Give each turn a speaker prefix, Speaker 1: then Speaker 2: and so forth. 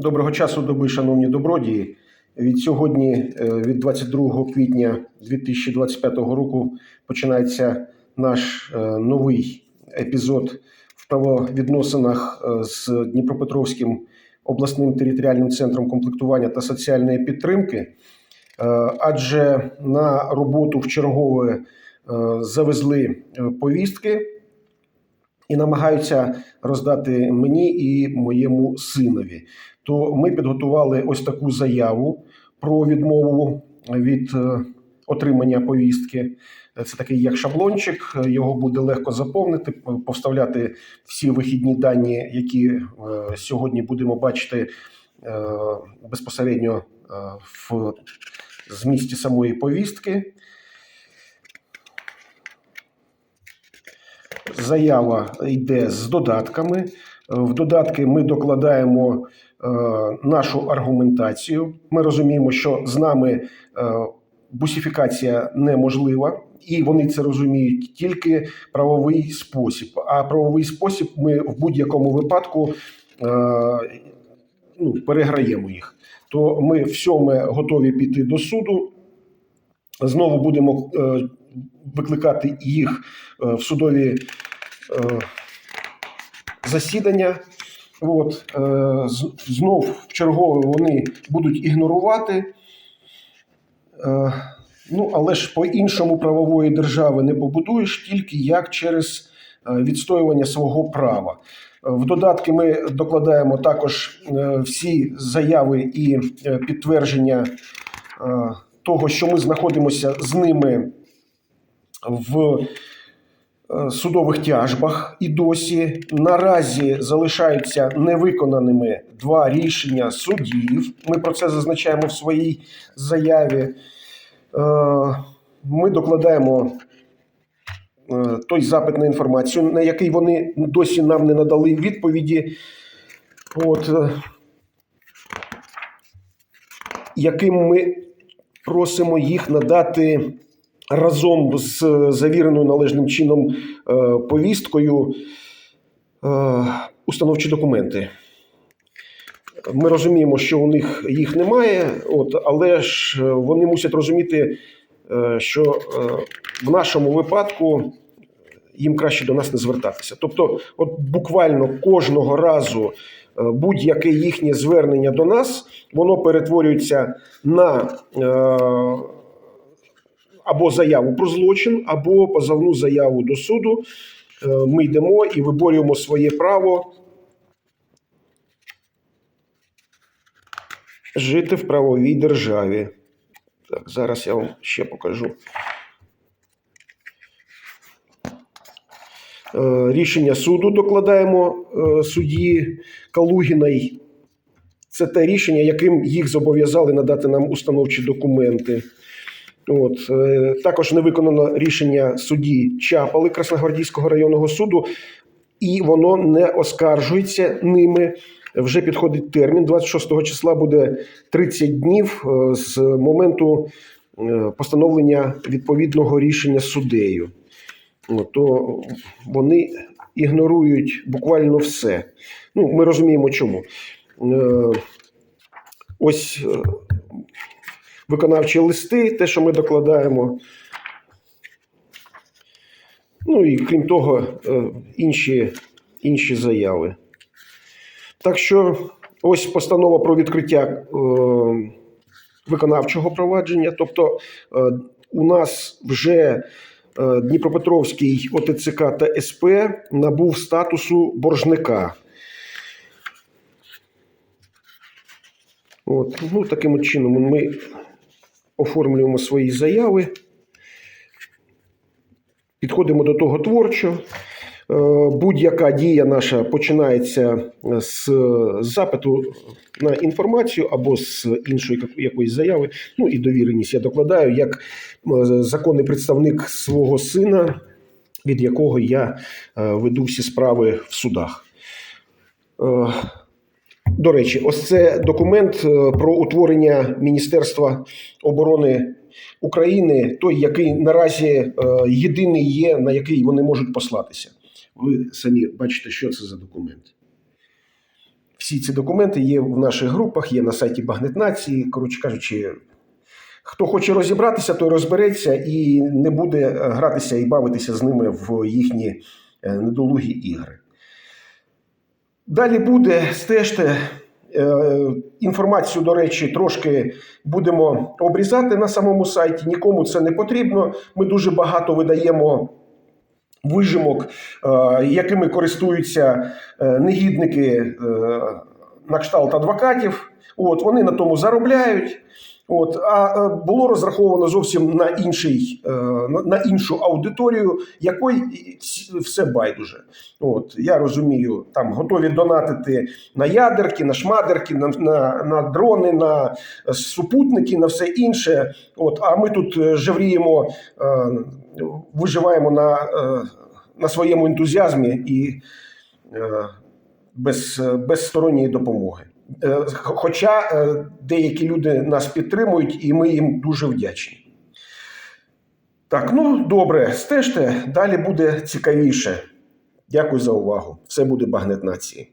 Speaker 1: Доброго часу доби, шановні добродії. Від сьогодні, е, від 22 квітня 2025 року, починається наш е, новий епізод в правовідносинах е, з Дніпропетровським обласним територіальним центром комплектування та соціальної підтримки. Адже на роботу в чергове завезли повістки і намагаються роздати мені і моєму синові. То ми підготували ось таку заяву про відмову від е, отримання повістки. Це такий як шаблончик, його буде легко заповнити, повставляти всі вихідні дані, які е, сьогодні будемо бачити е, безпосередньо в змісті самої повістки. Заява йде з додатками. В додатки ми докладаємо е, нашу аргументацію. Ми розуміємо, що з нами е, бусифікація неможлива, і вони це розуміють тільки правовий спосіб. А правовий спосіб ми в будь-якому випадку е, ну, переграємо їх. То ми в сьоме готові піти до суду. Знову будемо викликати їх в судові засідання. От, е, знов чергове вони будуть ігнорувати. Е, ну, але ж по-іншому правової держави не побудуєш тільки як через е, відстоювання свого права. В додатки ми докладаємо також е, всі заяви і е, підтвердження того, що ми знаходимося з ними в судових тяжбах і досі наразі залишаються невиконаними два рішення судів. Ми про це зазначаємо в своїй заяві. Е, Ми докладаємо е, той запит на інформацію, на який вони досі нам не надали відповіді. От, е, яким ми просимо їх надати разом з завіреною належним чином е, повісткою е, установчі документи. Ми розуміємо, що у них їх немає, от, але ж е, вони мусять розуміти, е, що е, в нашому випадку їм краще до нас не звертатися. Тобто, от буквально кожного разу е, будь-яке їхнє звернення до нас, воно перетворюється на е, або заяву про злочин, або позовну заяву до суду. Е, Ми йдемо і виборюємо своє право жити в правовій державі. Так, зараз я вам ще покажу. Е, Рішення суду докладаємо е, судді Калугіної. Це те рішення, яким їх зобов'язали надати нам установчі документи. От, е, також не виконано рішення судді Чапали Красногвардійського районного суду, і воно не оскаржується ними. Вже підходить термін. 26 числа буде 30 днів е, з моменту е, постановлення відповідного рішення суддею. То вони ігнорують буквально все. Ну, ми розуміємо, чому. Ось виконавчі листи, те, що ми докладаємо. Ну і крім того, е, інші, інші заяви. Так що ось постанова про відкриття е, виконавчого провадження. Тобто е, у нас вже Дніпропетровський ОТЦК та СП набув статусу боржника. От, ну, таким чином ми оформлюємо свої заяви, підходимо до того творчо. Е, Будь-яка дія наша починається з запиту на інформацію або з іншої якоїсь заяви. Ну і довіреність я докладаю як е, законний представник свого сина, від якого я е, веду всі справи в судах. До речі, ось це документ е, про утворення Міністерства оборони України, той, який наразі е, єдиний є, на який вони можуть послатися. Ви самі бачите, що це за документ. Всі ці документи є в наших групах, є на сайті Багнет Нації. Коротше кажучи, хто хоче розібратися, той розбереться і не буде гратися і бавитися з ними в їхні е, недолугі ігри. Далі буде, стежте. Е, Інформацію, до речі, трошки будемо обрізати на самому сайті. Нікому це не потрібно. Ми дуже багато видаємо вижимок, е, якими користуються е, негідники на кшталт адвокатів. От вони на тому заробляють. От, а е, було розраховано зовсім на інший, е, на- іншу аудиторію, якої все байдуже. От я розумію, там готові донатити на ядерки, на шмадерки, на, на, на дрони, на супутники, на все інше. От, а ми тут е, жевріємо, виживаємо на, на своєму ентузіазмі і без, без сторонньої допомоги. Е, Хоча е, деякі люди нас підтримують, і ми їм дуже вдячні. Так, ну добре, стежте, далі буде цікавіше. Дякую за увагу. Все буде багнет нації.